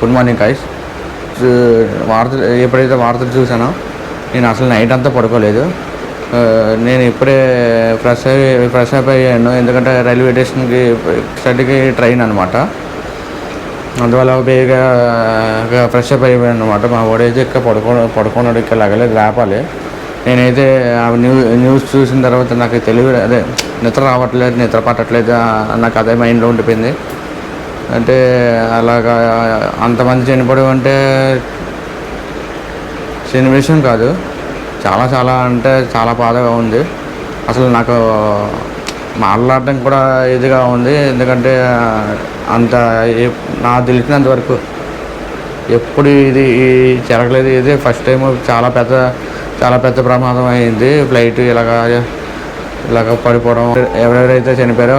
Good morning కైస్ వార్తలు ఎప్పుడైతే వార్తలు చూసానో నేను అసలు నైట్ అంతా పడుకోలేదు. Uh, నేను ఇప్పుడే ఫ్రెష్ అయ్యి ఫ్రెష్ అప్ అయ్యాను. ఎందుకంటే రైల్వే స్టేషన్కి స్టడీకి ట్రైన్ అనమాట అందువల్ల బేగా ఫ్రెష్ అప్ అయిపోయాను అనమాట మా వాడైతే ఇక్కడ పడుకో పడుకున్నాడు ఇక్కడ లగలేదు లేపాలి. నేనైతే ఆ న్యూ న్యూస్ చూసిన తర్వాత నాకు తెలివి అదే నిద్ర రావట్లేదు నిద్ర పట్టట్లేదు నాకు అదే మైండ్లో ఉండిపోయింది. అంటే అలాగా అంతమంది చనిపోవడం అంటే చిన్న విషయం కాదు. చాలా చాలా అంటే చాలా బాధగా ఉంది. అసలు నాకు మాట్లాడటం కూడా ఇదిగా ఉంది. ఎందుకంటే అంత నాకు తెలిసినంత వరకు ఎప్పుడు ఇది జరగలేదు. ఇది ఫస్ట్ టైం చాలా పెద్ద చాలా పెద్ద ప్రమాదం అయింది. ఫ్లైట్ ఇలాగా ఇలాగ పడిపోవడం. ఎవరెవరైతే చనిపోయారో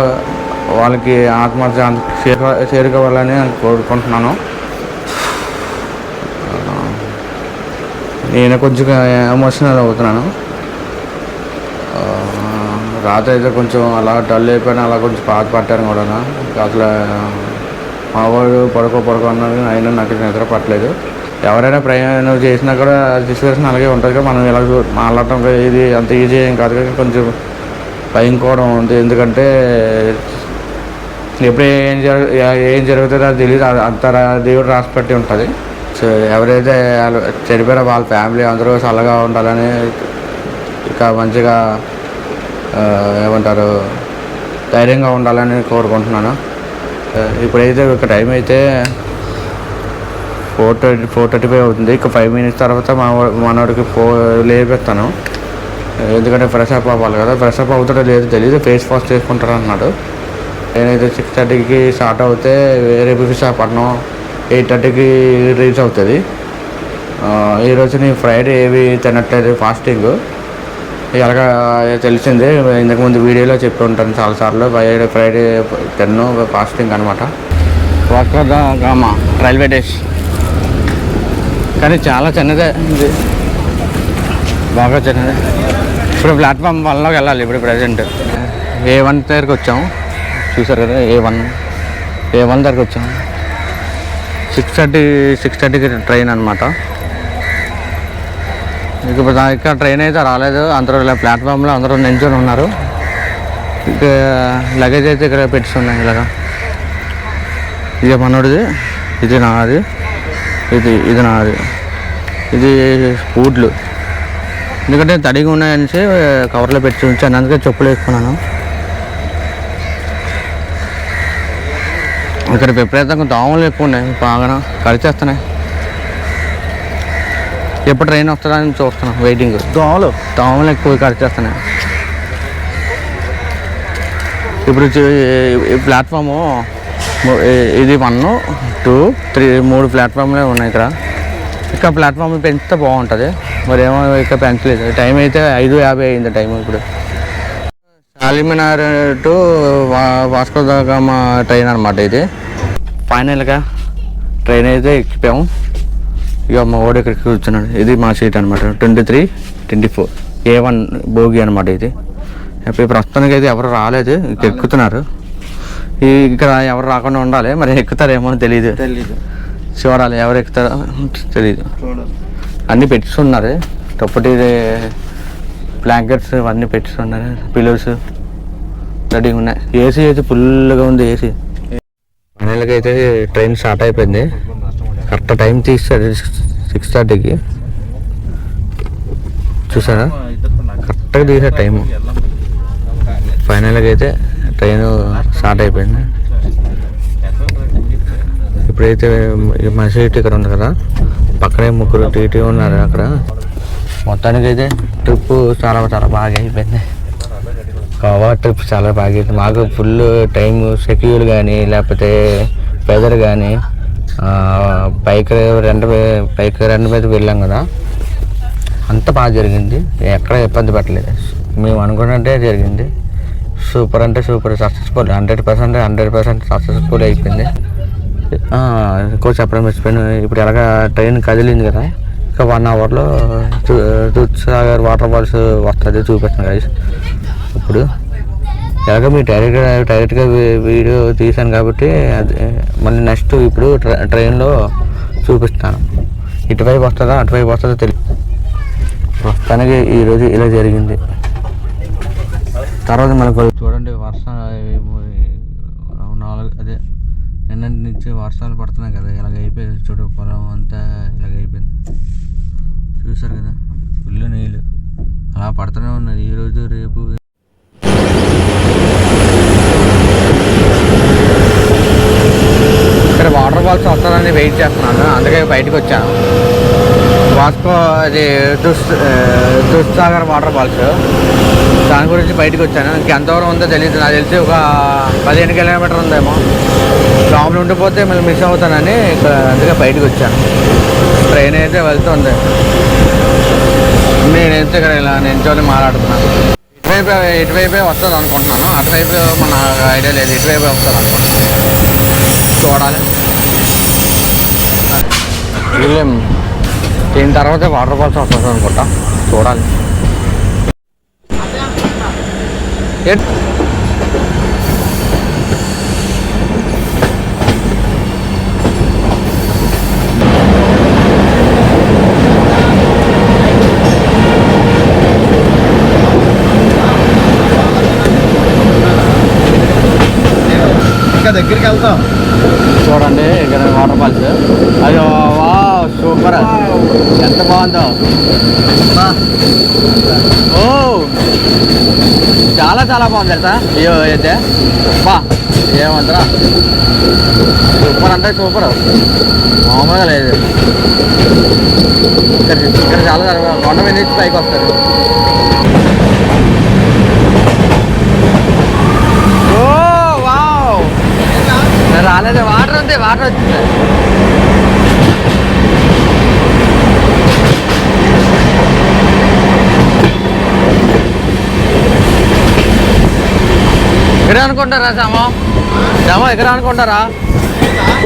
వాళ్ళకి ఆత్మహత్య చేరుక చేరుకోవాలని కోరుకుంటున్నాను. నేను కొంచెం ఎమోషనల్ అవుతున్నాను. రాత్రి అయితే కొంచెం అలా డల్ అయిపోయినా అలా కొంచెం బాధపడ్డాను కూడా అసలు మా వాడు పడుకో పడుకో అన్నాడు అయినా నాకు నిద్ర పట్టలేదు. ఎవరైనా ప్రయాణం చేసినా కూడా సిచ్యువేషన్ అలాగే ఉంటుంది కదా. మనం ఇలా మాట్లాడటం ఇది అంత ఈజీ ఏం కాదు కదా. కొంచెం భయం కూడా ఉంది. ఎందుకంటే ఎప్పుడు ఏం జరు ఏం జరుగుతుందో అది తెలియదు అంత రా- దేవుడు రాసిపెట్టి ఉంటుంది. సో ఎవరైతే వాళ్ళు చనిపోయిన వాళ్ళ ఫ్యామిలీ అందరూ చల్లగా ఉండాలని ఇంకా మంచిగా ఏమంటారు ధైర్యంగా ఉండాలని కోరుకుంటున్నాను. ఇప్పుడైతే ఒక టైం అయితే four thirty four thirty five అవుతుంది. ఇక ఫైవ్ మినిట్స్ తర్వాత మా వా- మనోడికి ఫో లేపేస్తాను ఎందుకంటే ఫ్రెష్ అప్ అవ్వాలి కదా. ఫ్రెష్ అప్ అవుతాడో లేదో తెలియదు ఫేస్ వాష్ చేసుకుంటారు అన్నాడు. నేనైతే సిక్స్ థర్టీకి స్టార్ట్ అవుతే రేపు విశాఖపట్నం ఎయిట్ థర్టీకి రీచ్ అవుతుంది. ఈరోజు నేను ఫ్రైడే ఏవి తినట్లేదు ఫాస్టింగ్. ఎలాగా తెలిసిందే. ఇంతకుముందు వీడియోలో చెప్పి ఉంటాను చాలాసార్లు. ఫ్రైడే ఫ్రైడే టెన్ ఫాస్టింగ్ అనమాట గామ రైల్వే డేస్ కానీ చాలా చిన్నదే. ఇది బాగా చిన్నదే. ఇప్పుడు ప్లాట్ఫామ్ వన్లోకి వెళ్ళాలి ఇప్పుడు ప్రజెంట్. ఏ వన్ దగ్గరికి వచ్చాం. చూసారు కదా ఏ వన్ ఏ వన్ దగ్గరికి వచ్చాం. సిక్స్ థర్టీ సిక్స్ థర్టీకి ట్రైన్ అనమాట ఇప్పుడు ఇక్కడ ట్రైన్ అయితే రాలేదు. అందరూ ఇలా ప్లాట్ఫామ్లో అందరూ నించొని ఉన్నారు. ఇక లగేజ్ అయితే ఇక్కడ పెట్టున్నాయి ఇలాగా. ఇది మనోడిది ఇది నాది. ఇది ఇది నాది. ఇది ఫుడ్లు ఎందుకంటే తడిగా ఉన్నాయనేసి కవర్లో పెట్టి ఉంచాను. అందుకే చెప్పులు వేసుకున్నాను. ఇక్కడ విపరీతంగా దోమలు ఎక్కువ ఉన్నాయి. బాగా కరిచేస్తున్నాయి ఎప్పుడు ట్రైన్ వస్తుందా అని చూస్తున్నాం వెయిటింగ్ దోమలు? దోమలు ఎక్కువ కరిచేస్తున్నాయి ఇప్పుడు ప్లాట్ఫాము ఈ- ఇది వన్ టూ త్రీ మూడు ప్లాట్ఫామ్లే ఉన్నాయి ఇక్కడ. ఇక్కడ ప్లాట్ఫామ్ పెంచితే బాగుంటుంది. మరి ఏమో ఇక్కడ పెంచలేదు. టైం అయితే ఐదు యాభై అయింది టైం ఇప్పుడు. చార్మినార్ టు వా- వాస్కో ద ట్రైన్ అనమాట ఇది. ఫైనల్గా ట్రైన్ అయితే ఎక్కిపోయాము ఇక మా ఓడి ఇక్కడికి కూర్చున్నాడు. ఇది మా సీట్ అనమాట twenty three twenty four A one Bhogi అనమాట ఇది. ఇప్పుడు ప్రస్తుతానికి అయితే ఎవరు రాలేదు. ఇక ఎక్కుతున్నారు. ఇక్కడ ఎవరు రాకుండా ఉండాలి. మరి ఎక్కుతారేమో తెలియదు తెలీదు. చూడాలి ఎవరు ఎక్కుతారో తెలియదు అన్నీ పెట్టుకున్నారు ఒకటి బ్లాంకెట్స్ అవన్నీ పెట్టుకున్నారు పిలోస్ రెడీగా ఉన్నాయి. ఏసీ అయితే ఫుల్గా ఉంది ఏసీ ఫైనల్గా అయితే ట్రైన్ స్టార్ట్ అయిపోయింది. కరెక్ట్ టైం తీస్తాడు సిక్స్ థర్టీకి చూసారా? కరెక్ట్గా తీసే టైము ఫైనల్గా అయితే ట్రైన్ స్టార్ట్ అయిపోయింది. ఇప్పుడైతే ఈ ఇక్కడ ఉంది కదా పక్కనే ముగ్గురు టీటీ ఉన్నారు అక్కడ. మొత్తానికి అయితే ట్రిప్ చాలా చాలా బాగా అయిపోయింది. గోవా ట్రిప్ చాలా బాగా అయింది. మాకు ఫుల్ టైం సెక్యూర్ కానీ లేకపోతే వెదర్ కానీ బైక్ రెండు మీ- బైక్ రెండు మీద వెళ్ళాం కదా. అంత బాగా జరిగింది. ఎక్కడ ఇబ్బంది పట్టలేదు. మేము అనుకున్నట్టే జరిగింది. సూపర్ అంటే super successful hundred percent hundred percent successful అయిపోయింది. ఆ, ఇంకో చెప్పడం మర్చిపోయాను. ఇప్పుడు ఎలాగ ట్రైన్ కదిలింది కదా ఇంకా వన్ అవర్లో దూద్సాగర్ వాటర్ ఫాల్స్ వస్తుంది చూపిస్తాను గైస్ ఇప్పుడు ఎలాగో మీరు డైరెక్ట్గా డైరెక్ట్గా వీడియో తీశాను కాబట్టి అది మళ్ళీ నెక్స్ట్ ఇప్పుడు ట్రై ట్రైన్లో చూపిస్తాను. ఇటువైపు వస్తుందా అటువైపు వస్తుందో తెలియదు ప్రస్తుతానికి ఈరోజు ఇలా జరిగింది. తర్వాత మనకు చూడండి వర్షం నాలుగు అదే నిన్నటి నుంచి వర్షాలు పడుతున్నాయి కదా ఇలాగ అయిపోయింది చూడు పొలం అంతా ఇలాగ అయిపోయింది. చూసారు కదా ఫుల్ నీళ్ళు. అలా పడుతూనే ఉన్నది ఈరోజు రేపు. ఇక్కడ వాటర్ ఫాల్స్ వస్తుందని వెయిట్ చేస్తున్నాను అందుకే బయటకు వచ్చాను. వాస్కో అది దుస్ దుస్సాగర్ వాటర్ ఫాల్స్. దాని గురించి బయటకు వచ్చాను. ఇంకెంత దూరం ఉందో తెలియదు నాకు తెలిసి ఒక పదిహేను కిలోమీటర్ ఉందేమో. లోపల ఉండిపోతే మళ్ళీ మిస్ అవుతానని ఇక్కడ అందుకే బయటకు వచ్చాను. ట్రైన్ అయితే వెళ్తుంది. నేనైతే ఇక్కడ ఇలా నించోని మాట్లాడుతున్నాను ఇటువైపు ఇటువైపే వస్తుంది అనుకుంటున్నాను. అటువైపు మన ఐడియా లేదు. ఇటువైపే వస్తుంది అనుకుంటున్నాను. చూడాలి. వెళ్ళాం దీని తర్వాత వాటర్ ఫాల్స్ వస్తుంది అనుకుంటా చూడాలి ఎట్- ఇంకా దగ్గరికి వెళ్తాం చూడండి ఇక్కడ వాటర్ ఫాల్స్ అయ్యో వా సూపర్ ఎంత బాగుందో. ఓ. చాలా చాలా బాగుంది తెలుసా? అయ్యో అయితే బా ఏమంటారా సూపర్ అంటే సూపర్. మామూలుగా లేదు. ఇక్కడ ఇక్కడ చాలా కొండ మీద నుంచి పైకి వస్తారు. Oh wow. రాలేదు వాటర్ ఉంది వాటర్ వచ్చింది. ఇక్కడ అనుకుంటారా సామో సామో ఎక్కడ అనుకుంటారా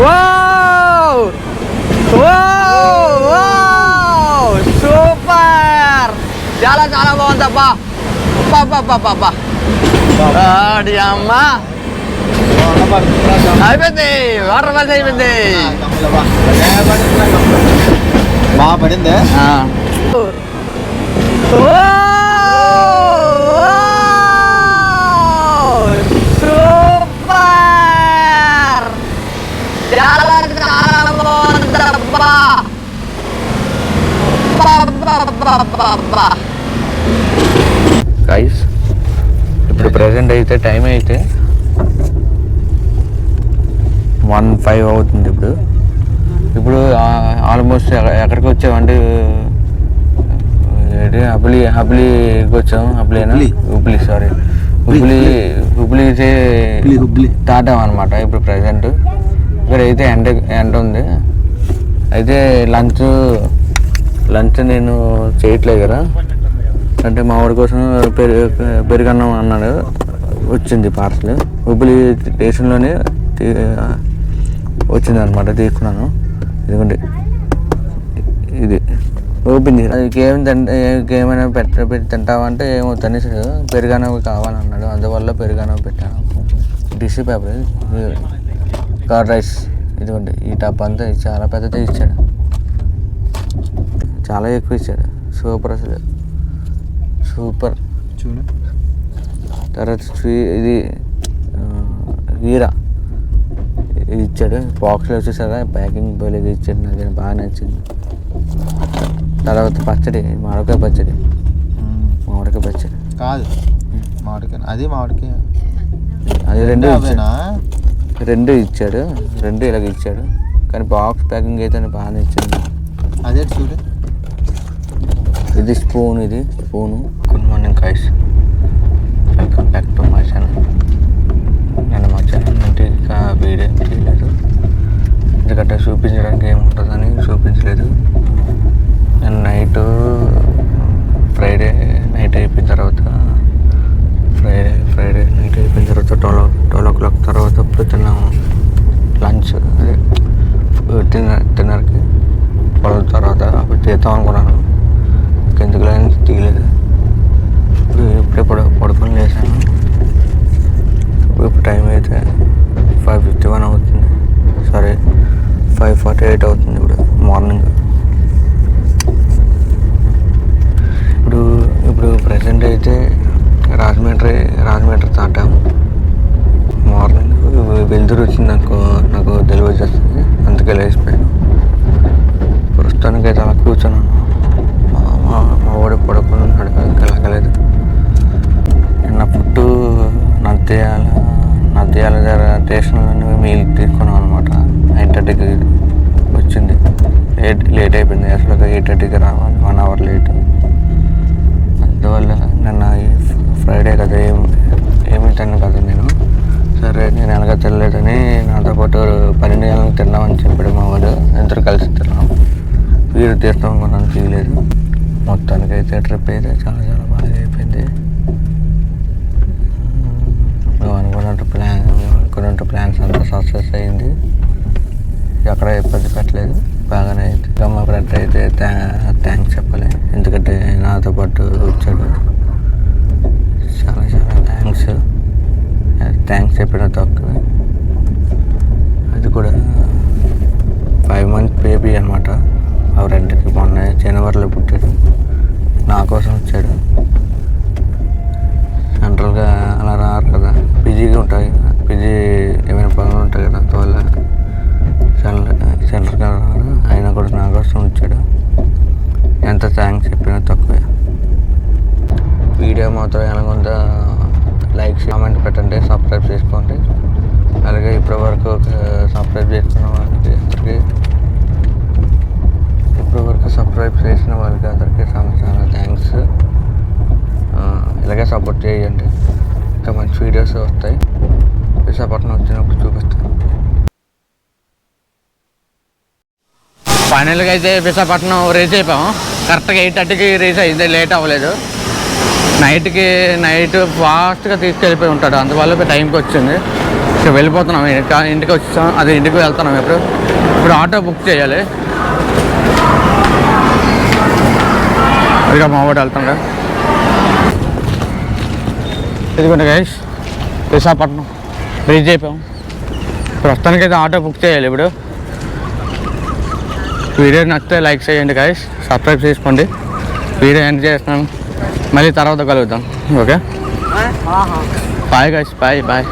ఓ సూపర్! చాలా చాలా బాగుంది అబ్బా అబ్బా అమ్మా. అయిపోయింది. వాటర్ ఫాల్స్ అయిపోయింది. బాగా పడిందే. గైస్ ఇప్పుడు ప్రజెంట్ అయితే టైం అయితే వన్ ఫైవ్ అవుతుంది ఇప్పుడు. ఇప్పుడు ఆల్మోస్ట్ ఎక్కడికి వచ్చామంటే హబ్లీ హబ్లీకి వచ్చాం హబ్లీనా? హుబ్లీ. హుబ్లీ సారీ హుబ్లీ హుబ్లీ హుబ్లీ, హుబ్లీ. టాటా అనమాట ఇప్పుడు ప్రజెంట్ ఇక్కడ అయితే ఎండ ఎండ ఉంది. అయితే లంచ్ లంచ్ నేను చేయట్లేదు కదా. అంటే మా వాడి కోసం పెరు పెరుగన్నం అన్నాడు. వచ్చింది పార్సల్. హుబ్బులి స్టేషన్లోనే వచ్చింది అనమాట తీసుకున్నాను. ఇదిగోండి. ఇది. ఓపెన్ చేసి అది ఏం ఏమైనా పెట్ట పెట్టి తింటావా అంటే ఏమో తనేసాడు. పెరుగనవి కావాలన్నాడు. అందువల్ల పెరుగనవి పెట్టాను. Tissue paper curd rice. ఇదిగోండి. ఈ టప్ అంతా చాలా పెద్దది ఇచ్చాడు. చాలా ఎక్కువ ఇచ్చాడు. సూపర్ అసలు. సూపర్. చూడు. తర్వాత ఇది హీరా ఇది ఇచ్చాడు. బాక్స్లో వచ్చేసారా ప్యాకింగ్ పోలేదు ఇచ్చాడు. నాకు బాగా నచ్చింది. తర్వాత పచ్చడి. మామిడికాయ పచ్చడి. మామిడికాయ పచ్చడి. కాదు. మామిడికాయ అది మామిడికాయ. అది రెండు రెండు ఇచ్చాడు. రెండు ఇలాగ ఇచ్చాడు. కానీ బాక్స్ ప్యాకింగ్ అయితే నాకు బాగా నచ్చింది. అదే చూడు. ఇది స్పూన్ ఇది spoon. Good morning guys welcome back to my channel నేను మా ఛానల్ నుండి ఇంకా వీడియో చేయలేదు ఎందుకంటే చూపించడానికి ఏముంటుందని చూపించలేదు. నేను నైట్ ఫ్రైడే నైట్ అయిపోయిన తర్వాత ఫ్రైడే ఫ్రైడే నైట్ అయిపోయిన తర్వాత ట్వెల్వ్ ట్వెల్వ్ ఓ క్లాక్ తర్వాత అప్పుడు తిన్నాము లంచ్ అదే డిన్నర్ డిన్నర్కి ట్వెల్వ్ తర్వాత అప్పుడు చేద్దాం అనుకున్నాను. ఎందుకు తీయలేదు ఇప్పుడే పడు పడుకొని ఫిఫ్టీ వన్ అవుతుంది. సారీ ఫైవ్ ఫార్టీ ఎయిట్ అవుతుంది ఇప్పుడు మార్నింగ్ ఇప్పుడు ఇప్పుడు ప్రజెంట్ అయితే రాజమండ్రి రాజమండ్రి దాటాము. మార్నింగ్ వెళ్తురు వచ్చింది నాకు నాకు డెలివరీ చేస్తుంది అందుకే లేచిపోయాను. ప్రస్తుతానికి అయితే అలా కూర్చున్నాను. పడుకుని ఉన్నాడు కలగలేదు. నిన్న పుట్టు నద్యాల నద్యాల దగ్గర స్టేషన్లో మీల్ తీసుకున్నాం అనమాట నైన్ థర్టీకి వచ్చింది. లేట్ లేట్ అయిపోయింది. అసలు ఎయిట్ థర్టీకి రావాలి. One hour late. అందువల్ల నిన్న ఫ్రైడే కదా ఏం ఏమి తిన్నాను కదా నేను? సరే నేను ఎలాగ తినలేదని నాతో పాటు పన్నెండు గంటలకు తిన్నామని చెప్పాడు మా వాడు. ఇద్దరు కలిసి తిన్నాం. వీడు తీర్థం అనుకున్నాను తీయలేదు మొత్తానికి అయితే ట్రిప్ అయితే చాలా చాలా బాగా అయిపోయింది. మేము అనుకున్నట్టు ప్లాన్ మేము అనుకున్నట్టు ప్లాన్స్ అంతా సక్సెస్ అయింది. ఎక్కడ ఇబ్బంది పెట్టలేదు. బాగానే అయింది. ఇంకా మా ఫ్రెండ్ అయితే థ్యాంక్స్ చెప్పాలి. ఎందుకంటే నాతో పాటు వచ్చాడు. చాలా చాలా థ్యాంక్స్ థ్యాంక్స్ చెప్పిన తక్కువ. అది కూడా ఫైవ్ మంత్ బేబీ అనమాట ఆ రెండుకి మొన్న జనవరిలో పుట్టాడు. నా కోసం వచ్చాడు. సెంట్రల్గా అలా రారు కదా. బిజీగా ఉంటాయి. బిజీ ఏమైనా పనులు ఉంటాయి కదా. అందువల్ల సెంట్రల్ సెంట్రల్గా రారు. ఆయన కూడా నా కోసం వచ్చాడు. ఎంత థ్యాంక్స్ చెప్పినా తక్కువే. వీడియో మాత్రం ఎలాగుందో లైక్ కామెంట్ పెట్టండి. సబ్స్క్రైబ్ చేసుకోండి. అలాగే ఇప్పటివరకు సబ్స్క్రైబ్ చేసుకున్న వాళ్ళకి అందరికీ ఇప్పటి వరకు సబ్స్క్రైబ్ చేసిన వాళ్ళకి అందరికీ చాలా చాలా థ్యాంక్స్ ఇలాగే సపోర్ట్ చేయండి. ఇంకా మంచి వీడియోస్ వస్తాయి. విశాఖపట్నం వచ్చినప్పుడు చూపిస్తాను. ఫైనల్గా అయితే విశాఖపట్నం రీచ్ అయిపోయాం. కరెక్ట్గా ఎయిట్ థర్టీకి రీచ్ అయింది. లేట్ అవ్వలేదు. నైట్కి నైట్ ఫాస్ట్గా తీసుకెళ్ళిపోయి ఉంటాడు. అందువల్ల టైంకి వచ్చింది. ఇక వెళ్ళిపోతున్నాం. ఇంకా ఇంటికి వచ్చాం. అది ఇంటికి వెళ్తున్నాం ఇప్పుడు. ఇప్పుడు ఆటో బుక్ చేయాలి. ఇదిగా వాడు వెళ్తాడు ఇదిగోండి గైస్ విశాఖపట్నం. రీచ్ అయిపోయాం. ప్రస్తుతానికి అయితే ఆటో బుక్ చేయాలి ఇప్పుడు. వీడియో నచ్చితే లైక్ చేయండి గైస్ సబ్స్క్రైబ్ చేసుకోండి. వీడియో ఎండ్ చేస్తున్నాను. మళ్ళీ తర్వాత కలుగుతాం okay? Bye guys bye bye